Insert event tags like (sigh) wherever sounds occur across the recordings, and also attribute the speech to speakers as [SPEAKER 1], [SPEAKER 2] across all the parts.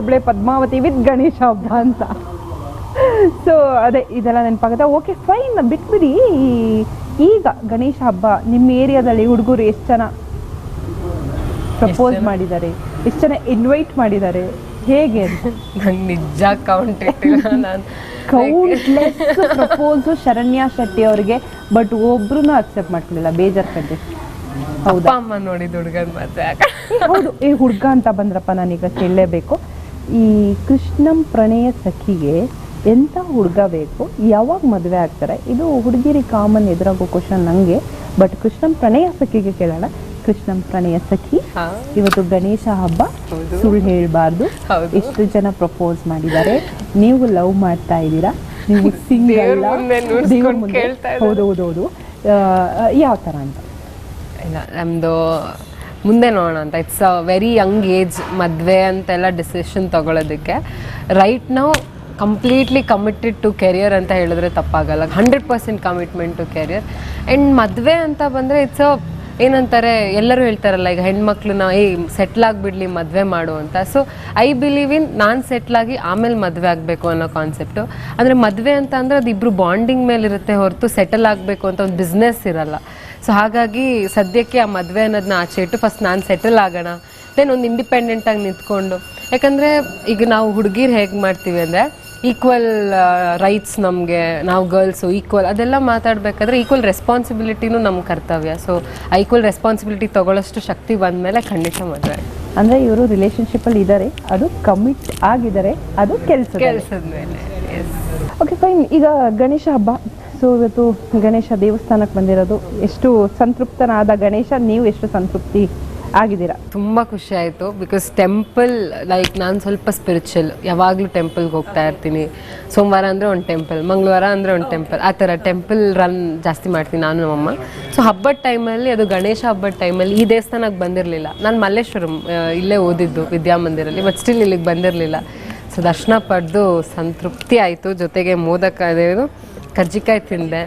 [SPEAKER 1] ಒಬ್ಳೆ ಪದ್ಮಾವತಿ ವಿತ್ ಗಣೇಶ ಹಬ್ಬ ಅಂತ. ಸೊ ಅದೇ ಇದೆಲ್ಲ ನೆನಪಾಗುತ್ತೆ. ಓಕೆ ಫೈನ್ ಬಿಟ್ಬಿಡಿ. ಈಗ ಗಣೇಶ ಹಬ್ಬ ನಿಮ್ಮ ಏರಿಯಾದಲ್ಲಿ ಹುಡುಗರು ಎಷ್ಟು ಜನ ಪ್ರಪೋಸ್? ಮಾಡಿದ್ದಾರೆ? ಎಷ್ಟು ಜನ ಇನ್ವೈಟ್ ಮಾಡಿದ್ದಾರೆ? ಹೇಗೆ
[SPEAKER 2] ನಿಜ count
[SPEAKER 1] countless propose Sharanya Shetty ಅವರಿಗೆ ಬಟ್ ಒಬ್ರು ಅಕ್ಸೆಪ್ಟ್ ಮಾಡ್ಕೊಳ್ಳಿಲ್ಲ ಬೇಜಾರ್
[SPEAKER 2] ಕಂಡೆ
[SPEAKER 1] ಹೌದಾ?
[SPEAKER 2] ಅಮ್ಮ ನೋಡಿದ ಹುಡುಗನ್ ಮತ್ತೆ
[SPEAKER 1] ಹೌದು. ಈ ಹುಡುಗ ಅಂತ ಬಂದ್ರಪ್ಪ ನಾನೀಗ ಕೇಳಲೇಬೇಕು. ಈ ಕೃಷ್ಣಂ ಪ್ರಣಯ ಸಖಿಗೆ ಎಂಥ ಹುಡುಗ ಬೇಕು? ಯಾವಾಗ ಮದುವೆ ಆಗ್ತಾರೆ? ಇದು ಹುಡುಗಿರಿ ಕಾಮನ್ ಎದುರಾಗೋ ಕ್ವಶನ್ ನಂಗೆ. ಬಟ್ ಕೃಷ್ಣಂ ಪ್ರಣಯ ಸಖಿಗೆ ಕೇಳೋಣ. ಕೃಷ್ಣಂ ಪ್ರಣಯ ಸಖಿ. ಇವತ್ತು ಗಣೇಶ ಹಬ್ಬ. ಸುಳ್ಳು ಹೇಳಬಾರ್ದು. ಎಷ್ಟು ಜನ ಪ್ರಪೋಸ್ ಮಾಡಿದ್ದಾರೆ? ನೀವು ಲವ್ ಮಾಡ್ತಾ ಇದ್ದೀರಾ? ನೀವು (laughs)
[SPEAKER 2] ನುಡ್ಸ್ಕೊಂಡ್
[SPEAKER 1] ಹೌದು ಹೌದು ಹೌದು. ಯಾವ ಥರ ಅಂತ?
[SPEAKER 2] ಇಲ್ಲ ನಮ್ಮದು ಮುಂದೆ ನೋಡೋಣ ಅಂತ. It's a very young age ಮದುವೆ ಅಂತೆಲ್ಲ ಡಿಸಿಷನ್ ತಗೊಳ್ಳೋದಕ್ಕೆ ರೈಟ್ ನಾವು ಕಂಪ್ಲೀಟ್ಲಿ ಕಮಿಟೆಡ್ ಟು ಕೆರಿಯರ್ ಅಂತ ಹೇಳಿದ್ರೆ ತಪ್ಪಾಗಲ್ಲ. Hundred percent commitment to career and ಮದುವೆ ಅಂತ ಬಂದರೆ ಇಟ್ಸ್ ಅ ಏನಂತಾರೆ, ಎಲ್ಲರೂ ಹೇಳ್ತಾರಲ್ಲ, ಈಗ ಹೆಣ್ಮಕ್ಳನ್ನ ಏ ಸೆಟ್ಲ್ ಆಗಿಬಿಡ್ಲಿ, ಮದುವೆ ಮಾಡು ಅಂತ. ಸೊ ಐ ಬಿಲೀವ್ ಇನ್ ನಾನು ಸೆಟ್ಲಾಗಿ ಆಮೇಲೆ ಮದುವೆ ಆಗಬೇಕು ಅನ್ನೋ ಕಾನ್ಸೆಪ್ಟು ಅಂದರೆ ಮದುವೆ ಅಂತ ಅಂದರೆ ಅದು ಇಬ್ಬರು ಬಾಂಡಿಂಗ್ ಮೇಲೆ ಇರುತ್ತೆ ಹೊರತು ಸೆಟಲ್ ಆಗಬೇಕು ಅಂತ ಒಂದು ಬಿಸ್ನೆಸ್ ಇರಲ್ಲ. ಸೊ ಹಾಗಾಗಿ ಸದ್ಯಕ್ಕೆ ಆ ಮದುವೆ ಅನ್ನೋದನ್ನ ಆಚೆ ಇಟ್ಟು ಫಸ್ಟ್ ನಾನು ಸೆಟಲ್ ಆಗೋಣ. ದೆನ್ ಒಂದು ಇಂಡಿಪೆಂಡೆಂಟಾಗಿ ನಿಂತ್ಕೊಂಡು. ಯಾಕಂದರೆ ಈಗ ನಾವು ಹುಡುಗಿರು ಹೇಗೆ ಮಾಡ್ತೀವಿ ಅಂದರೆ ಈಕ್ವಲ್ ರೈಟ್ಸ್ ನಮಗೆ ನಾವು ಗರ್ಲ್ಸು ಈಕ್ವಲ್ ಅದೆಲ್ಲ ಮಾತಾಡಬೇಕಾದ್ರೆ ಈಕ್ವಲ್ ರೆಸ್ಪಾನ್ಸಿಬಿಲಿಟಿನೂ ನಮ್ಮ ಕರ್ತವ್ಯ. ಸೊ ಆ ಈಕ್ವಲ್ ರೆಸ್ಪಾನ್ಸಿಬಿಲಿಟಿ ತಗೊಳ್ಳೋಷ್ಟು ಶಕ್ತಿ ಬಂದಮೇಲೆ ಖಂಡಿತ ಮದುವೆ.
[SPEAKER 1] ಅಂದ್ರೆ ಇವರು ರಿಲೇಷನ್ಶಿಪ್ಪಲ್ಲಿ ಇದ್ದಾರೆ ಅದು ಕಮಿಟ್ ಆಗಿದ್ದಾರೆ ಅದು ಕೆಲಸ
[SPEAKER 2] ಕೆಲಸದ ಮೇಲೆ
[SPEAKER 1] ಓಕೆ ಫೈನ್ ಈಗ ಗಣೇಶ ಹಬ್ಬ. ಸೊ ಇವತ್ತು ಗಣೇಶ ದೇವಸ್ಥಾನಕ್ಕೆ ಬಂದಿರೋದು ಎಷ್ಟು ಸಂತೃಪ್ತನಾದ ಗಣೇಶ ನೀವು ಎಷ್ಟು ಸಂತೃಪ್ತಿ? ಆಗಿದ್ದೀರಾ?
[SPEAKER 2] ತುಂಬ ಖುಷಿ ಆಯಿತು. ಬಿಕಾಸ್ ಟೆಂಪಲ್ ಲೈಕ್ ನಾನು ಸ್ವಲ್ಪ ಸ್ಪಿರಿಚುವಲ್ ಯಾವಾಗಲೂ ಟೆಂಪಲ್ಗೆ ಹೋಗ್ತಾ ಇರ್ತೀನಿ. ಸೋಮವಾರ ಅಂದರೆ ಒಂದು ಟೆಂಪಲ್ ಮಂಗಳವಾರ ಅಂದರೆ ಒಂದು ಟೆಂಪಲ್ ಆ ಥರ ಟೆಂಪಲ್ ರನ್ ಜಾಸ್ತಿ ಮಾಡ್ತೀನಿ ನಾನು ನಮ್ಮಮ್ಮ. ಸೊ ಹಬ್ಬದ ಟೈಮಲ್ಲಿ ಅದು ಗಣೇಶ ಹಬ್ಬದ ಟೈಮಲ್ಲಿ ಈ ದೇವಸ್ಥಾನಕ್ಕೆ ಬಂದಿರಲಿಲ್ಲ. ನಾನು ಮಲ್ಲೇಶ್ವರಂ ಇಲ್ಲೇ ಓದಿದ್ದು ವಿದ್ಯಾಮಂದಿರಲ್ಲಿ ಬಟ್ ಸ್ಟಿಲ್ ಇಲ್ಲಿಗೆ ಬಂದಿರಲಿಲ್ಲ. ಸೊ ದರ್ಶನ ಪಡೆದು ಸಂತೃಪ್ತಿ ಆಯಿತು. ಜೊತೆಗೆ ಮೋದಕ ಅದೇನು ಕರ್ಜಿಕಾಯಿ ತಿಂದೆ.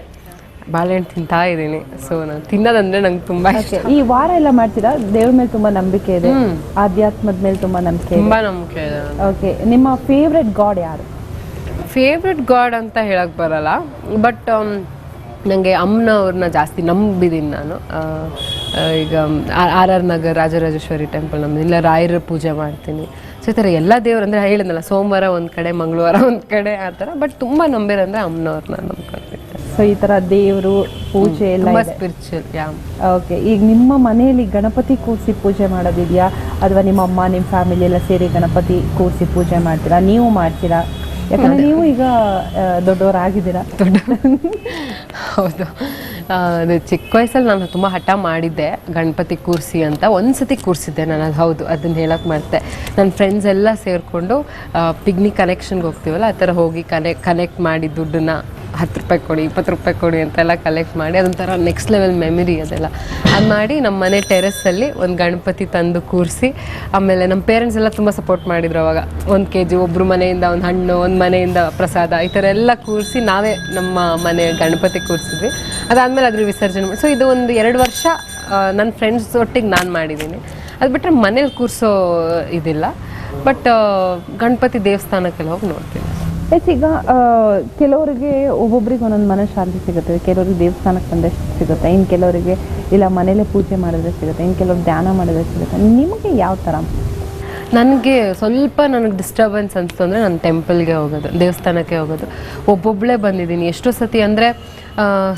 [SPEAKER 2] ಬಾಳೆಹಣ್ಣು ತಿಂತಾ ಇದ್ದೀನಿ ಸೊ ನಾನು ತಿನ್ನೋದಂದ್ರೆ ನಂಗೆ ತುಂಬ ಇಷ್ಟ.
[SPEAKER 1] ಈ ವಾರ ಎಲ್ಲ ಮಾಡ್ತೀರಾ? ದೇವ್ರ ಮೇಲೆ ತುಂಬಾ ನಂಬಿಕೆ ಇದೆ. ಆಧ್ಯಾತ್ಮದ ಮೇಲೆ ತುಂಬಾ ನಂಬಿಕೆ
[SPEAKER 2] ತುಂಬಾ ನಂಬಿಕೆ ಇದೆ
[SPEAKER 1] ಓಕೆ ನಿಮ್ಮ ಫೇವ್ರೆಟ್ ಗಾಡ್ ಯಾರು?
[SPEAKER 2] ಫೇವ್ರೆಟ್ ಗಾಡ್ ಅಂತ ಹೇಳಕ್ ಬರಲ್ಲ. ಬಟ್ ನನಗೆ ಅಮ್ಮನವ್ರನ್ನ ಜಾಸ್ತಿ ನಂಬಿದ್ದೀನಿ ನಾನು. ಈಗ R R Nagar Rajarajeshwari temple ನಮ್ದು. ಇಲ್ಲ ರಾಯರ ಪೂಜೆ ಮಾಡ್ತೀನಿ. ಸೊ ಈ ಥರ ಎಲ್ಲ ದೇವ್ರು ಅಂದರೆ ಹೇಳಿದ್ನಲ್ಲ ಸೋಮವಾರ ಒಂದು ಕಡೆ ಮಂಗಳವಾರ ಒಂದು ಕಡೆ ಆ ಥರ. ಬಟ್ ತುಂಬ ನಂಬಿರಂದ್ರೆ ಅಮ್ಮನವ್ರನ್ನ ನಂಬ್ಕೊಳ್ತೀನಿ
[SPEAKER 1] ಸೊ ಈ ತರ ದೇವರು ಪೂಜೆ ಎಲ್ಲ
[SPEAKER 2] ತುಂಬ
[SPEAKER 1] ಇದೆ.
[SPEAKER 2] ಸ್ಪಿರಿಚುವಲ್ ಯಾ
[SPEAKER 1] ಓಕೆ ಈಗ ನಿಮ್ಮ ಮನೆಯಲ್ಲಿ ಗಣಪತಿ ಕೂರಿಸಿ ಪೂಜೆ ಮಾಡೋದಿದೆಯಾ? ಅಥವಾ ನಿಮ್ಮ ಅಮ್ಮ ನಿಮ್ಮ ಫ್ಯಾಮಿಲಿ ಎಲ್ಲ ಸೇರಿ ಗಣಪತಿ ಕೂರಿಸಿ ಪೂಜೆ ಮಾಡ್ತೀರಾ? ನೀವು ಮಾಡ್ತೀರಾ? ಯಾಕಂದ್ರೆ ನೀವು ಈಗ ಆ, ದೊಡ್ಡವರಾಗಿದ್ದೀರಾ.
[SPEAKER 2] ದೊಡ್ಡ ಹೌದು. ಆ, ಅದು ಚಿಕ್ಕ ವಯಸ್ಸಲ್ಲಿ ನಾನು ತುಂಬ ಹಠ ಮಾಡಿದ್ದೆ ಗಣಪತಿ ಕೂರಿಸಿ ಅಂತ. ಒಂದು ಸತಿ ಕೂರಿಸಿದ್ದೆ ನಾನು ಅದು ಹೌದು ಅದನ್ನ ಹೇಳಕ್ಕೆ ಮಾಡ್ತೆ ನನ್ನ ಫ್ರೆಂಡ್ಸ್ ಎಲ್ಲ ಸೇರಿಕೊಂಡು ಪಿಗ್ನಿಕ್ ಕನೆಕ್ಷನ್ಗೆ ಹೋಗ್ತೀವಲ್ಲ ಆ ಥರ ಹೋಗಿ ಕನೆಕ್ಟ್ ಕನೆಕ್ಟ್ ಮಾಡಿ ದುಡ್ಡನ್ನ ಹತ್ತು ರೂಪಾಯಿ ಕೊಡಿ, ಇಪ್ಪತ್ತು ರೂಪಾಯಿ ಕೊಡಿ ಅಂತೆಲ್ಲ ಕಲೆಕ್ಟ್ ಮಾಡಿ ಅದೊಂಥರ ನೆಕ್ಸ್ಟ್ ಲೆವೆಲ್ ಮೆಮರಿ ಅದೆಲ್ಲ. ಅದು ಮಾಡಿ ನಮ್ಮ ಮನೆ ಟೆರೆಸ್ಸಲ್ಲಿ ಒಂದು ಗಣಪತಿ ತಂದು ಕೂರಿಸಿ, ಆಮೇಲೆ ನಮ್ಮ ಪೇರೆಂಟ್ಸ್ ಎಲ್ಲ ತುಂಬ ಸಪೋರ್ಟ್ ಮಾಡಿದ್ರು ಅವಾಗ. ಒಂದು ಕೆ ಜಿ ಒಬ್ಬರು ಮನೆಯಿಂದ ಒಂದು ಹಣ್ಣು, ಒಂದು ಮನೆಯಿಂದ ಪ್ರಸಾದ, ಈ ಥರ ಎಲ್ಲ ಕೂರಿಸಿ ನಾವೇ ನಮ್ಮ ಮನೆ ಗಣಪತಿ ಕೂರಿಸಿದ್ವಿ. ಅದಾದಮೇಲೆ ಅದ್ರ ವಿಸರ್ಜನೆ ಮಾಡಿ ಸೊ ಇದು ಒಂದು ಎರಡು ವರ್ಷ ನನ್ನ ಫ್ರೆಂಡ್ಸ್ ಒಟ್ಟಿಗೆ ನಾನು ಮಾಡಿದ್ದೀನಿ. ಅದು ಬಿಟ್ಟರೆ ಮನೇಲಿ ಕೂರಿಸೋ ಇದಿಲ್ಲ ಬಟ್ ಗಣಪತಿ ದೇವಸ್ಥಾನಕ್ಕೆಲ್ಲ ಹೋಗಿ ನೋಡ್ತೀನಿ.
[SPEAKER 1] ಎಸ್ ಈಗ ಕೆಲವರಿಗೆ ಒಬ್ಬೊಬ್ರಿಗೆ ಒಂದೊಂದು ಮನಃಶಾಂತಿ ಸಿಗುತ್ತೆ. ಕೆಲವರಿಗೆ ದೇವಸ್ಥಾನಕ್ಕೆ ಬಂದಷ್ಟು ಸಿಗುತ್ತೆ. ಇನ್ನು ಕೆಲವರಿಗೆ ಇಲ್ಲ, ಮನೇಲೆ ಪೂಜೆ ಮಾಡಿದ್ರೆ ಸಿಗುತ್ತೆ. ಇನ್ನು ಕೆಲವ್ರು ಧ್ಯಾನ ಮಾಡಿದ್ರೆ ಸಿಗುತ್ತೆ. ನಿಮಗೆ ಯಾವ ಥರ
[SPEAKER 2] ನನಗೆ ಸ್ವಲ್ಪ ನನಗೆ ಡಿಸ್ಟರ್ಬೆನ್ಸ್ ಅನಿಸ್ತು ಅಂದರೆ ನಾನು ಟೆಂಪಲ್ಗೆ ಹೋಗೋದು, ದೇವಸ್ಥಾನಕ್ಕೆ ಹೋಗೋದು. ಒಬ್ಬೊಬ್ಬಳೇ ಬಂದಿದ್ದೀನಿ. ಎಷ್ಟೋ ಸತಿ ಅಂದರೆ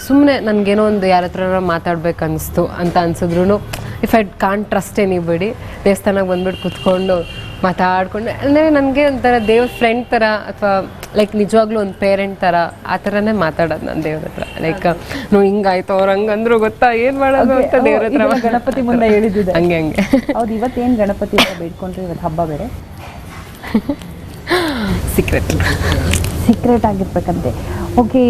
[SPEAKER 2] ಸುಮ್ಮನೆ ನನಗೇನೋ ಒಂದು ಯಾರ ಹತ್ರ ಮಾತಾಡ್ಬೇಕು ಅನಿಸ್ತು ಅಂತ ಅನ್ಸಿದ್ರು if I can trust anybody ದೇವಸ್ಥಾನಕ್ಕೆ ಬಂದ್ಬಿಟ್ಟು ಕುತ್ಕೊಂಡು ಮಾತಾಡ್ಕೊಂಡು ಅಂದರೆ ನನಗೆ ಒಂಥರ ದೇವ್ರ ಫ್ರೆಂಡ್ ಥರ ಅಥವಾ ಲೈಕ್ ನಿಜವಾಗ್ಲೂ ಒಂದು ಪೇರೆಂಟ್ ಥರ ಆ ಥರನೇ ಮಾತಾಡೋದು ನಾನು ದೇವ್ರ ಹತ್ರ. ಲೈಕ್ ನೋ ಹಿಂಗಾಯ್ತು ಅವ್ರು ಹಂಗಂದ್ರು ಗೊತ್ತಾ ಏನು ಮಾಡೋದು ಅಂತ ದೇವ್ರ ಹತ್ರ
[SPEAKER 1] ಗಣಪತಿ ಮುಂದೆ ಹೇಳಿದ್ದಿದೆ.
[SPEAKER 2] ಹಂಗೆ ಹಂಗೆ.
[SPEAKER 1] ಹೌದು ಇವತ್ತೇನು ಗಣಪತಿ ಅಂತ ಬೇಡ್ಕೊಂಡ್ರೆ ಇವತ್ತು ಹಬ್ಬ ಬೇರೆ? (laughs)
[SPEAKER 2] Secret
[SPEAKER 1] secret ಆಗಿರ್ಬೇಕಂತೆ. ಓಕೆ